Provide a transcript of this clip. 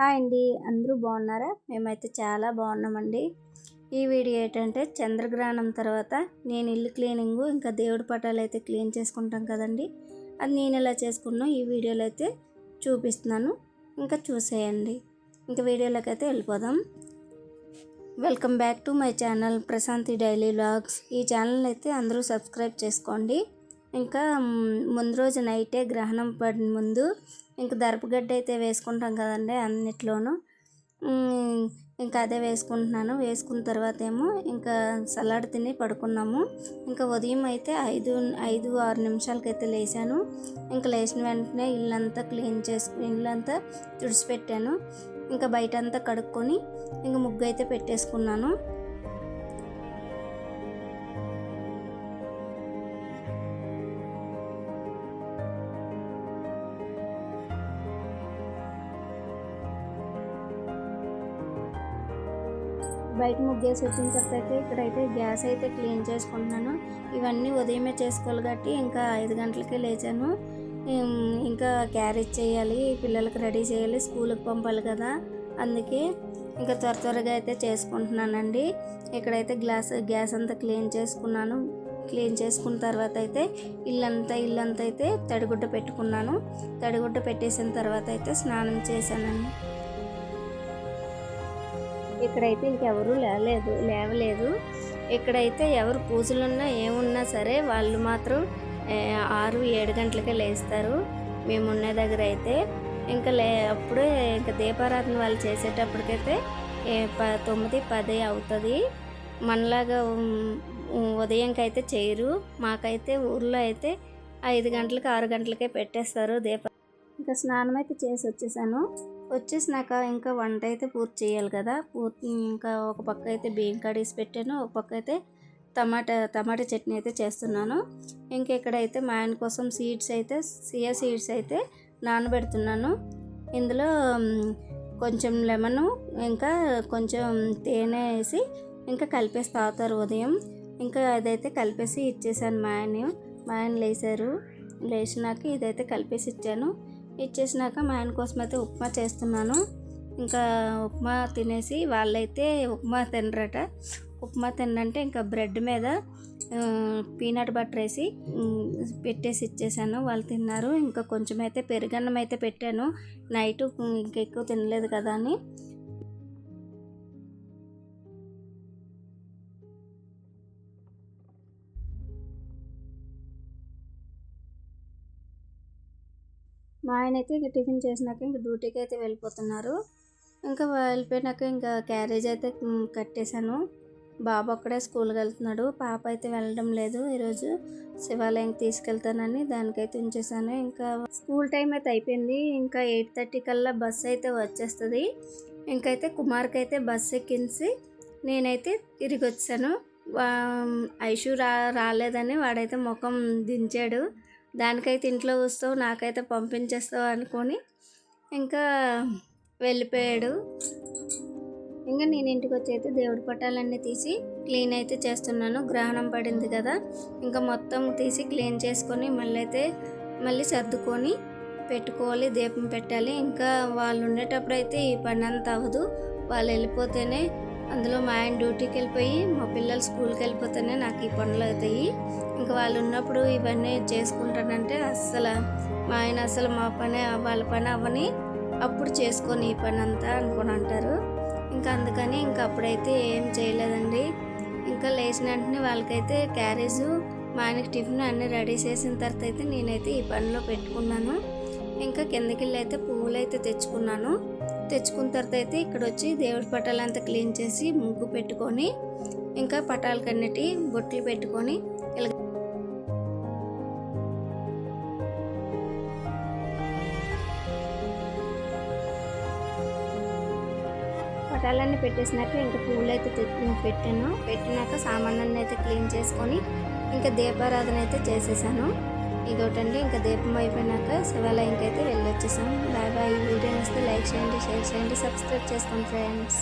Hi అండి. అందరూ బాగున్నారా? మేమైతే చాలా బాగున్నామండి. ఈ వీడియో ఏంటంటే చంద్రగ్రహణం తర్వాత నేను ఇల్లు క్లీనింగ్ ఇంకా దేవుడి పటాలు అయితే క్లీన్ చేసుకుంటాం కదండి. అది నేను ఎలా చేసుకున్నా ఈ వీడియోలో అయితే చూపిస్తున్నాను. ఇంకా చూసేయండి. ఇంకా వీడియోలోకి అయితే వెళ్ళిపోదాం. Welcome back to my channel Prashanthi daily vlogs. ఈ ఛానల్ అయితే అందరూ సబ్స్క్రైబ్ చేసుకోండి. ఇంకా ముందు రోజు నైటే గ్రహణం పడిన ముందు ఇంకా దర్పగడ్డ అయితే వేసుకుంటాం కదండి అన్నిట్లోనూ. ఇంకా అదే వేసుకుంటున్నాను. వేసుకున్న తర్వాత ఏమో ఇంకా సలాడ్ తిని పడుకున్నాము. ఇంకా ఉదయం అయితే ఐదు ఐదు ఆరు నిమిషాలకైతే లేచాను. ఇంకా లేచిన వెంటనే ఇల్లంతా క్లీన్ చేసుకుని ఇల్లంతా తుడిచిపెట్టాను. ఇంకా బయట అంతా కడుక్కొని ఇంకా ముగ్గు అయితే పెట్టేసుకున్నాను. బయట ముగ్గేసి వచ్చిన తర్వాత అయితే ఇక్కడైతే గ్యాస్ అయితే క్లీన్ చేసుకుంటున్నాను. ఇవన్నీ ఉదయమే చేసుకోవాలి కాబట్టి ఇంకా ఐదు గంటలకే లేచాను. ఇంకా క్యారేజ్ చేయాలి పిల్లలకి రెడీ చేయాలి స్కూల్కి పంపాలి కదా. అందుకే ఇంకా త్వర త్వరగా అయితే చేసుకుంటున్నానండి. ఇక్కడైతే గ్లాస్ గ్యాస్ అంతా క్లీన్ చేసుకున్నాను. క్లీన్ చేసుకున్న తర్వాత అయితే ఇల్లంతా ఇల్లంతా అయితే తడిగుడ్డ పెట్టుకున్నాను. తడిగుడ్డ పెట్టేసిన తర్వాత అయితే స్నానం చేశానండి. ఇక్కడైతే ఇంకెవరూ లేలేదు లేవలేదు. ఇక్కడైతే ఎవరు పూజలున్నా ఏమున్నా సరే వాళ్ళు మాత్రం ఆరు ఏడు గంటలకే లేస్తారు. మేమున్న దగ్గర అయితే ఇంకా లే అప్పుడే ఇంకా దీపారాధన వాళ్ళు చేసేటప్పటికైతే ప తొమ్మిది పది అవుతుంది. మనలాగా ఉదయంకైతే చేయరు. మాకైతే ఊర్లో అయితే ఐదు గంటలకు ఆరు గంటలకే పెట్టేస్తారు దీప. ఇంకా స్నానం అయితే చేసి వచ్చేసాను వచ్చేసినాక ఇంకా వంట అయితే పూర్తి చేయాలి కదా. పూర్తి ఇంకా ఒక పక్క అయితే బియ్యం కడిగేసి పెట్టాను. ఒక పక్క అయితే టమాటా టమాటా చట్నీ అయితే చేస్తున్నాను. ఇంకా ఇక్కడైతే మా ఆయన కోసం సీడ్స్ అయితే సియా సీడ్స్ అయితే నానబెడుతున్నాను. ఇందులో కొంచెం లెమను ఇంకా కొంచెం తేనె వేసి ఇంకా కలిపేసి తాగుతారు ఉదయం. ఇంకా అదైతే కలిపేసి ఇచ్చేసాను మా ఆయన మా ఆయన లేచారు లేచినాక ఇదైతే కలిపేసి ఇచ్చాను. ఇచ్చేసినాక మా ఆయన కోసం అయితే ఉప్మా చేస్తున్నాను. ఇంకా ఉప్మా తినేసి వాళ్ళైతే ఉప్మా తినరట. ఉప్మా తిన్నంటే ఇంకా బ్రెడ్ మీద పీనట్ బటర్ వేసి పెట్టేసి ఇచ్చేసాను. వాళ్ళు తిన్నారు. ఇంకా కొంచెం అయితే పెరుగన్నం అయితే పెట్టాను. నైట్ ఇంకెక్కువ తినలేదు కదా అని. మా ఆయన అయితే ఇంక టిఫిన్ చేసినాక ఇంకా డ్యూటీకి అయితే వెళ్ళిపోతున్నారు. ఇంకా వెళ్ళిపోయినాక ఇంకా క్యారేజ్ అయితే కట్టేశాను. బాబు అక్కడే స్కూల్కి వెళ్తున్నాడు. పాప అయితే వెళ్ళడం లేదు. ఈరోజు శివాలయంకి తీసుకెళ్తానని దానికైతే ఉంచేసాను ఇంకా స్కూల్ టైం అయితే అయిపోయింది. ఇంకా ఎయిట్ థర్టీ కల్లా బస్ అయితే వచ్చేస్తుంది. ఇంకైతే కుమార్కి అయితే బస్సు ఎక్కించి నేనైతే తిరిగి వచ్చాను ఐషు రా రాలేదని వాడైతే ముఖం దించాడు. దానికైతే ఇంట్లో వస్తావు నాకైతే పంపించేస్తావు అనుకొని ఇంకా వెళ్ళిపోయాడు. ఇంకా నేను ఇంటికి వచ్చి అయితే దేవుడి పటాలన్నీ తీసి క్లీన్ అయితే చేస్తున్నాను. గ్రహణం పడింది కదా ఇంకా మొత్తం తీసి క్లీన్ చేసుకొని మళ్ళీ అయితే మళ్ళీ సర్దుకొని పెట్టుకోవాలి దీపం పెట్టాలి. ఇంకా వాళ్ళు ఉండేటప్పుడు అయితే ఈ పని అంత అవ్వదు. వాళ్ళు వెళ్ళిపోతేనే అందులో మా ఆయన డ్యూటీకి వెళ్ళిపోయి మా పిల్లలు స్కూల్కి వెళ్ళిపోతేనే నాకు ఈ పనులు అవుతాయి. ఇంకా వాళ్ళు ఉన్నప్పుడు ఇవన్నీ చేసుకుంటానంటే అస్సలు మా ఆయన అసలు మా పని వాళ్ళ పని అవ్వని అప్పుడు చేసుకొని ఈ పని అంతా అనుకుని అంటారు. ఇంకా అందుకని ఇంకా అప్పుడైతే ఏం చేయలేదండి. ఇంకా లేచిన వెంటనే వాళ్ళకైతే క్యారేజు మా ఆయనకి టిఫిన్ అన్నీ రెడీ చేసిన తర్వాత అయితే నేనైతే ఈ పనిలో పెట్టుకున్నాను. ఇంకా కిందకి వెళ్ళి అయితే పువ్వులు అయితే తెచ్చుకున్నాను. తెచ్చుకున్న తర్వాత అయితే ఇక్కడ వచ్చి దేవుడి పటాలంతా క్లీన్ చేసి ముగ్గు పెట్టుకొని ఇంకా పటాలకన్నిటి బొట్లు పెట్టుకొని ఇలా పటాలన్నీ పెట్టేసినాక ఇంకా పూలు అయితే పెట్టాను. పెట్టినాక సామాన్లన్నీ అయితే క్లీన్ చేసుకొని ఇంకా దీపారాధన అయితే చేసేసాను. ఇదొకటండి. ఇంకా దీపం అయిపోయినాక శివాలయంకి అయితే వెళ్ళొచ్చేసాం. Bye bye. ఈ వీడియో వస్తే లైక్ చేయండి షేర్ చేయండి సబ్స్క్రైబ్ చేసుకోండి ఫ్రెండ్స్.